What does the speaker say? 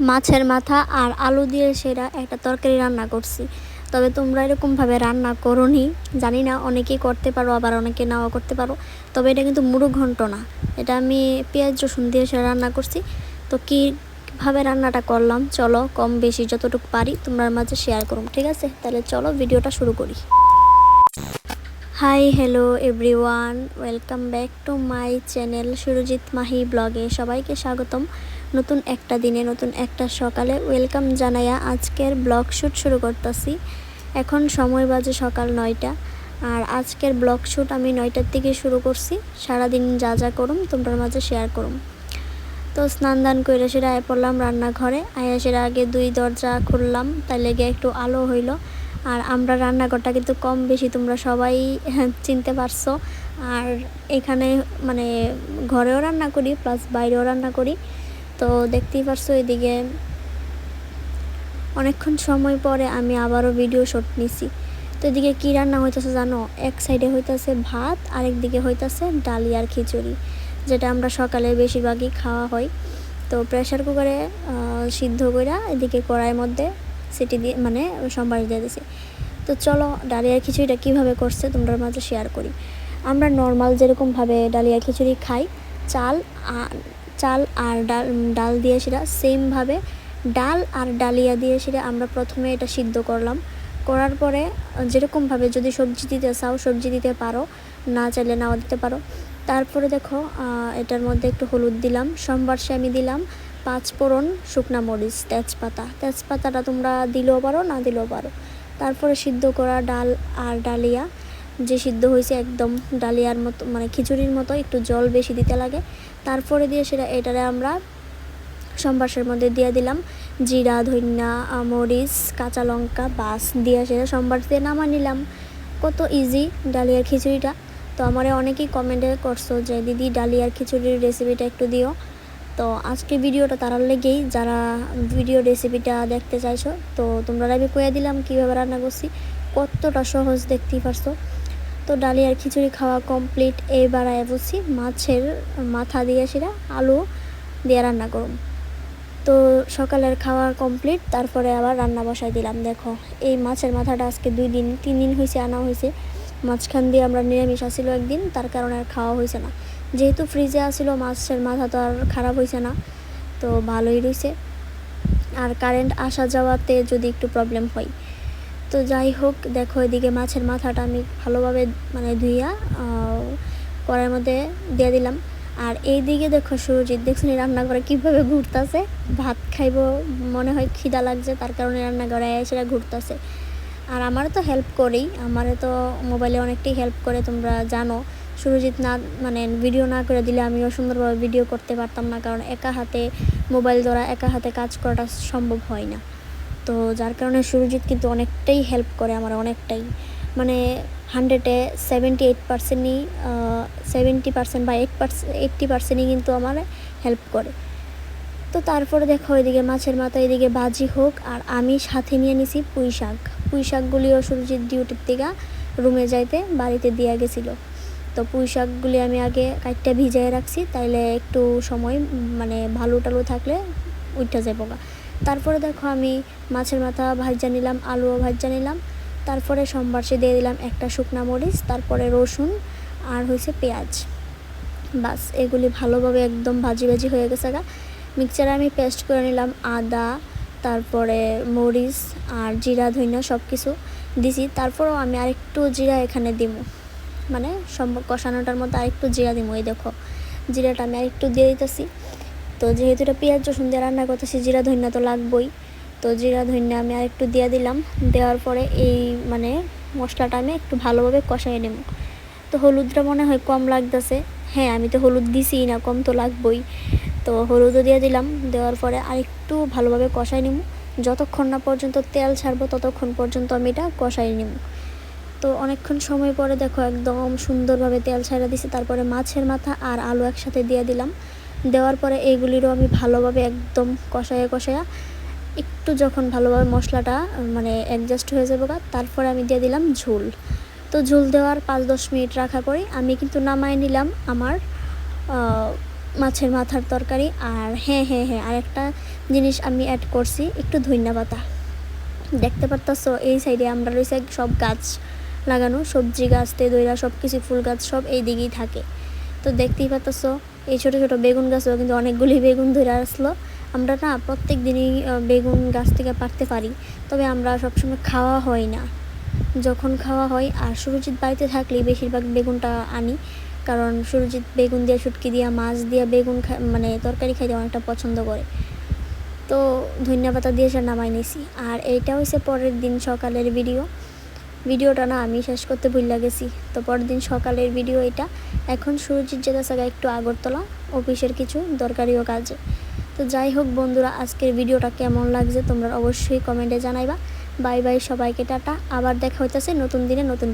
মাছের মাথা আর আলু দিয়ে সেরা একটা তরকারি রান্না করছি। তবে তোমরা এরকমভাবে রান্না করোনি। জানি না, অনেকেই করতে পারো, আবার অনেকে নাও করতে পারো। তবে এটা কিন্তু মুড়ো ঘন্ট না। এটা আমি পেঁয়াজ, রসুন দিয়ে সেটা রান্না করছি। তো কীভাবে রান্নাটা করলাম? চলো কম বেশি যতটুকু পারি তোমরা মাঝে শেয়ার করুন, ঠিক আছে? তাহলে চলো ভিডিওটা শুরু করি। Hi hello everyone welcome back to my channel Surajit Mahi ব্লগে সবাইকে স্বাগতম। নতুন একটা দিনে, নতুন একটা সকালে ওয়েলকাম জানাইয়া আজকের ব্লগ শ্যুট শুরু করতেছি। এখন সময় বাজে সকাল নয়টা, আর আজকের ব্লগ শ্যুট আমি নয়টার থেকে শুরু করছি। সারাদিন যা যা করুম তোমরার মাঝে শেয়ার করুম। তো স্নান দান করে সেটা আয় পড়লাম রান্নাঘরে। আয়া সেটা আগে দুই দরজা খুললাম, তাই লেগে একটু আলো হইল। আর আমরা রান্নাঘরটা কিন্তু কম বেশি তোমরা সবাই চিনতে পারছ। আর এখানে মানে ঘরেও রান্না করি, প্লাস বাইরেও রান্না করি। তো দেখতেই পারছ এদিকে। অনেকক্ষণ সময় পরে আমি আবারও ভিডিও শট নিছি। তো এদিকে কী রান্না হইতেছে জানো? এক সাইডে হইতেছে ভাত, আরেক দিকে হইতেছে ডালিয়ার খিচুড়ি, যেটা আমরা সকালে বেশিরভাগই খাওয়া হয়। তো প্রেশার কুকারে সিদ্ধ করে এদিকে কড়াইয়ের মধ্যে সিটি দিয়ে মানে সোমবার দিয়ে দিছি। তো চলো ডালিয়ার খিচুড়িটা কীভাবে করছে তোমরা মাঝে শেয়ার করি। আমরা নর্মাল যেরকমভাবে ডালিয়া খিচুড়ি খাই, চাল চাল আর ডাল ডাল দিয়ে সেটা সেমভাবে ডাল আর ডালিয়া দিয়ে সেটা আমরা প্রথমে এটা সিদ্ধ করলাম। করার পরে যেরকমভাবে যদি সবজি দিতে চাও, সবজি দিতে পারো, না চাইলে নাও দিতে পারো। তারপরে দেখো এটার মধ্যে একটু হলুদ দিলাম, সোমবার সে আমি দিলাম, পাঁচ ফোড়ন শুকনা মরিচ, তেজপাতা। তেজপাতাটা তোমরা দিলেও পারো, না দিলেও পারো। তারপরে সিদ্ধ করা ডাল আর ডালিয়া, যে সিদ্ধ হয়েছে একদম ডালিয়ার মতো মানে খিচুড়ির মতো, একটু জল বেশি দিতে লাগে। তারপরে দিয়ে সেটা, এটারে আমরা সম্বাসের মধ্যে দিয়ে দিলাম। জিরা, ধন্যা, মরিচ, কাঁচা লঙ্কা বাস দিয়ে সেটা সম্বার দিয়ে নামা নিলাম। কত ইজি ডালিয়ার খিচুড়িটা। তো আমার অনেকেই কমেন্টে করছ যে, দিদি, ডালিয়ার খিচুড়ির রেসিপিটা একটু দিও। তো আজকে ভিডিওটা তারার লেগেই, যারা ভিডিও রেসিপিটা দেখতে চাইছো, তো তোমরা আমি কয়ে দিলাম কীভাবে রান্না করছি। কতটা সহজ দেখতেই পারছ। তো ডালিয়ার খিচুড়ি খাওয়া কমপ্লিট এইবার আয় বলছি মাছের মাথা দিয়ে সেটা আলু দিয়ে রান্না করুন তো সকালের খাওয়া কমপ্লিট তারপরে আবার রান্না বসাই দিলাম। দেখো, এই মাছের মাথাটা আজকে দুই দিন, তিন দিন হয়েছে আনা হয়েছে মাঝখান দিয়ে আমরা নিরামিষ আসিল একদিন, তার কারণে আর খাওয়া হয়েছে না। যেহেতু ফ্রিজে আসিল মাছের মাথা তো আর খারাপ হয়েছে না, তো ভালোই রয়েছে আর কারেন্ট আসা যাওয়াতে যদি একটু প্রবলেম হয়। তো যাই হোক, দেখো এদিকে মাছের মাথাটা আমি ভালোভাবে মানে ধুইয়া কড়াইয়ের মধ্যে দিয়ে দিলাম। আর এই দিকে দেখো সুরজিৎ দেখছেন রান্না করে কীভাবে ঘুরতেছে? ভাত খাইব, মনে হয় খিদা লাগছে, তার কারণে রান্না করে সেটা ঘুরতেছে। আর আমারও তো হেল্প করেই, আমারও তো মোবাইলে অনেকটাই হেল্প করে, তোমরা জানো। সুরজিৎ না মানে ভিডিও না করে দিলে আমিও সুন্দরভাবে ভিডিও করতে পারতাম না, কারণ একা হাতে মোবাইল দ্বারা একা হাতে কাজ করাটা সম্ভব হয় না। তো যার কারণে সুরজিৎ কিন্তু অনেকটাই হেল্প করে আমার, অনেকটাই। মানে হান্ড্রেডে সেভেন্টি এইট পার্সেন্টই সেভেন্টি পার্সেন্ট বা এইট পার্সেন্ট এইট্টি পার্সেন্টই কিন্তু আমার হেল্প করে। তো তারপরে দেখো এদিকে মাছের মাথা, এদিকে বাজি হোক আর আমি সাথে নিয়ে নিছি পুঁই শাক। পুঁই শাকগুলিও সুরজিৎ ডিউটির থেকে রুমে যাইতে বাড়িতে দিয়ে গেছিল। তো পুঁই শাকগুলি আমি আগে কাইটটা ভিজাই রাখছি, তাইলে একটু সময় মানে ভালো টালু থাকলে উঠে যাব গা তারপরে দেখো আমি মাছের মাথা ভাজা নিলাম, আলুও ভাজা নিলাম। তারপরে সোমবারসে দিয়ে দিলাম একটা শুকনা মরিচ, তারপরে রসুন আর হয়েছে পেঁয়াজ। বাস, এগুলি ভালোভাবে একদম ভাজি ভাজি হয়ে গেছে গা। মিক্সচারে আমি পেস্ট করে নিলাম আদা, তারপরে মরিচ আর জিরা, ধইনা সব কিছু দিছি। তারপরেও আমি আরেকটু জিরা এখানে দিব মানে সম্ভব কষানোটার মতো আরেকটু জিরা দিব এই দেখো। জিরাটা আমি আরেকটু দিয়ে দিতেছি। তো যেহেতু এটা পেঁয়াজ, রসুন দিয়ে রান্না করতেছি জিরা, ধন্যা তো লাগবই। তো জিরা, ধন্যা আমি আর একটু দিয়ে দিলাম। দেওয়ার পরে এই মানে মশলাটা আমি একটু ভালোভাবে কষাই নেব। তো হলুদটা মনে হয় কম লাগতেছে। হ্যাঁ আমি তো হলুদ দিছি না, কম তো লাগবই। তো হলুদও দিয়ে দিলাম। দেওয়ার পরে আরেকটু ভালোভাবে কষাই নেব। যতক্ষণ না পর্যন্ত তেল ছাড়বো, ততক্ষণ পর্যন্ত আমি এটা কষাই নেব। তো অনেকক্ষণ সময় পরে দেখো একদম সুন্দরভাবে তেল ছাড়া দিছি। তারপরে মাছের মাথা আর আলু একসাথে দিয়ে দিলাম। দেওয়ার পরে এইগুলিরও আমি ভালোভাবে একদম কষাইয়া কষাইয়া একটু যখন ভালোভাবে মশলাটা মানে অ্যাডজাস্ট হয়ে যাবে তারপরে আমি দিয়ে দিলাম ঝোল। তো ঝোল দেওয়ার পাঁচ দশ মিনিট রাখার পরে আমি কিন্তু নামাই নিলাম আমার মাছের মাথার তরকারি। আর হ্যাঁ হ্যাঁ হ্যাঁ আরেকটা জিনিস আমি অ্যাড করছি, একটু ধইনা পাতা। দেখতে পারতাছো, এই সাইডে আমরা রয়েছে সব গাছ লাগানো, সবজি গাছ, তেদইরা সব কিছু ফুল গাছ সব এই দিকেই থাকে। তো দেখতেই পারতাছো এই ছোটো ছোটো বেগুন গাছও কিন্তু অনেকগুলি বেগুন ধরে আসলো। আমরা না প্রত্যেক দিনই বেগুন গাছ থেকে পারতে পারি, তবে আমরা সবসময় খাওয়া হয় না। যখন খাওয়া হয়, আর সুরজিৎ বাড়িতে থাকলেই বেশিরভাগ বেগুনটা আনি, কারণ সুরজিৎ বেগুন দিয়ে, শুটকি দিয়া, মাছ দিয়া বেগুন মানে তরকারি খাইতে অনেকটা পছন্দ করে। তো ধনিয়া পাতা দিয়ে সে নামাই নিছি। আর এইটা হচ্ছে পরের দিন সকালের ভিডিও ভিডিওটা না আমি শেষ করতে ভুল লাগেছি তো পরের দিন সকালের ভিডিও এটা। এখন সুরজিৎ যেতে থাকা একটু আগরতলা, অফিসের কিছু দরকারিও কাজে। তো যাই হোক বন্ধুরা, আজকের ভিডিওটা কেমন লাগছে তোমরা অবশ্যই কমেন্টে জানাইবা। বাই বাই সবাইকে, টাটা। আবার দেখা হইতেছে নতুন দিনে নতুন